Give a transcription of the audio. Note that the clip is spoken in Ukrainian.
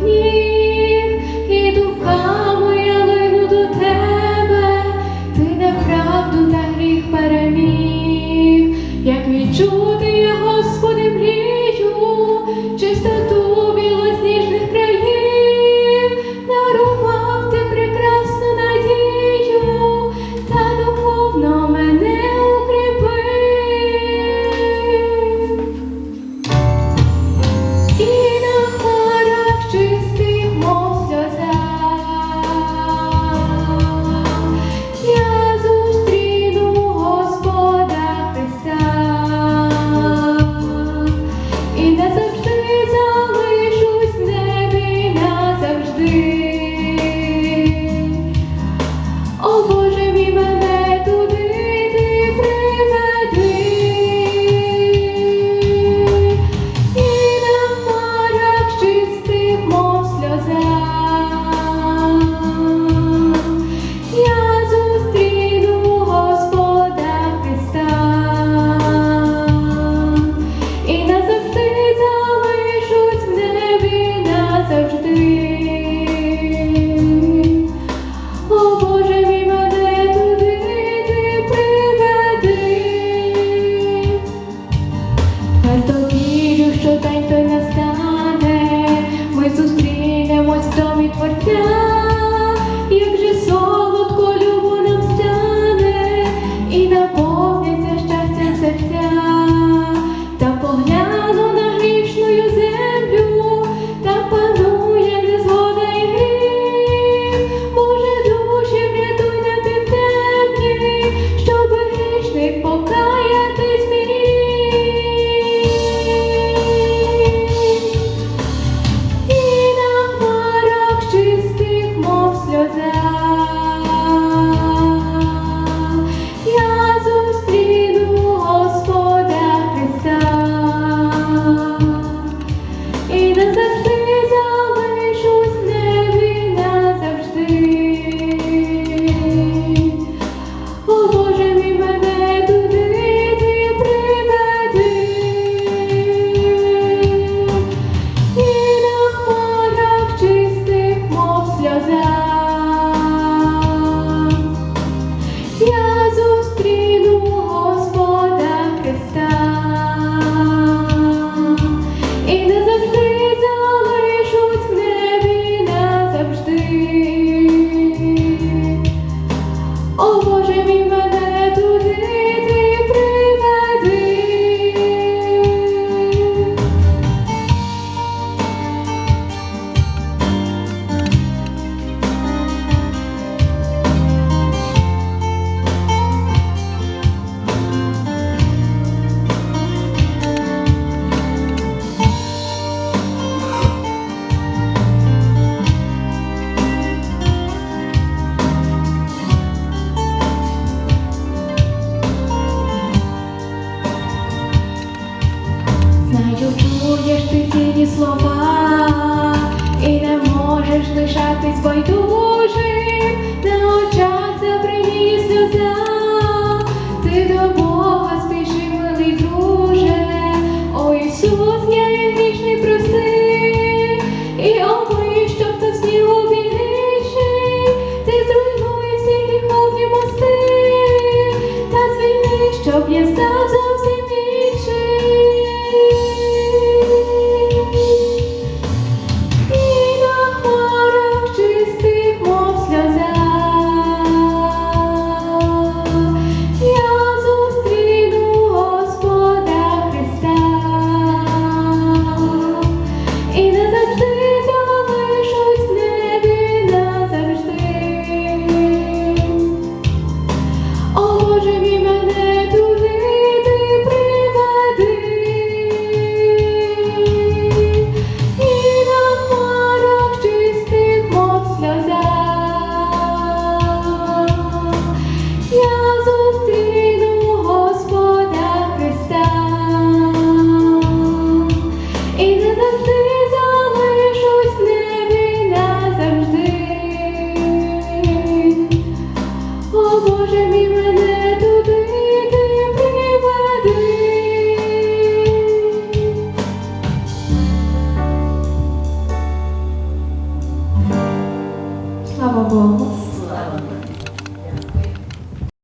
need. можеш лишатись байдужим, на очах забриніє сльоза, ти до Бога спіши, милий друже, О Ісус, я є грішний проси, і обри, щоб то снігу більший, ти зруйнуй всі гріховні мости, та звільни, щоб я став.